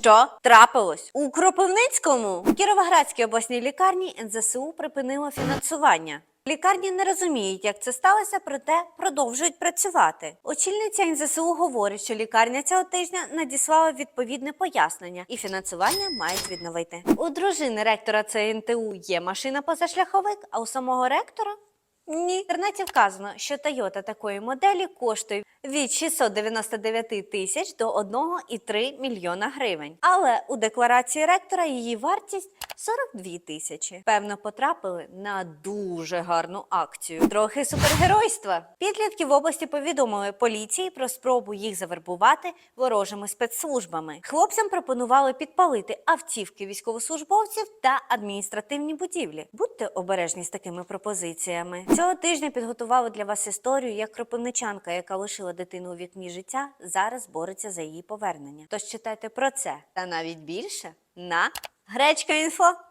Що трапилось у Кропивницькому? Кіровоградській обласній лікарні НЗСУ припинило фінансування. Лікарні не розуміють, як це сталося, проте продовжують працювати. Очільниця НЗСУ говорить, що лікарня цього тижня надіслала відповідне пояснення, і фінансування мають відновити. У дружини ректора ЦНТУ є машина-позашляховик, а у самого ректора ні. В інтернеті вказано, що Toyota такої моделі коштує від 699 тисяч до 1,3 мільйона гривень. Але у декларації ректора її вартість 42 тисячі. Певно, потрапили на дуже гарну акцію. Трохи супергеройства. Підлітки в області повідомили поліції про спробу їх завербувати ворожими спецслужбами. Хлопцям пропонували підпалити автівки військовослужбовців та адміністративні будівлі. Будьте обережні з такими пропозиціями. Цього тижня підготували для вас історію, як кропивничанка, яка лишила дитину у вікні життя, зараз бореться за її повернення. Тож читайте про це та навіть більше на Гречка інфо.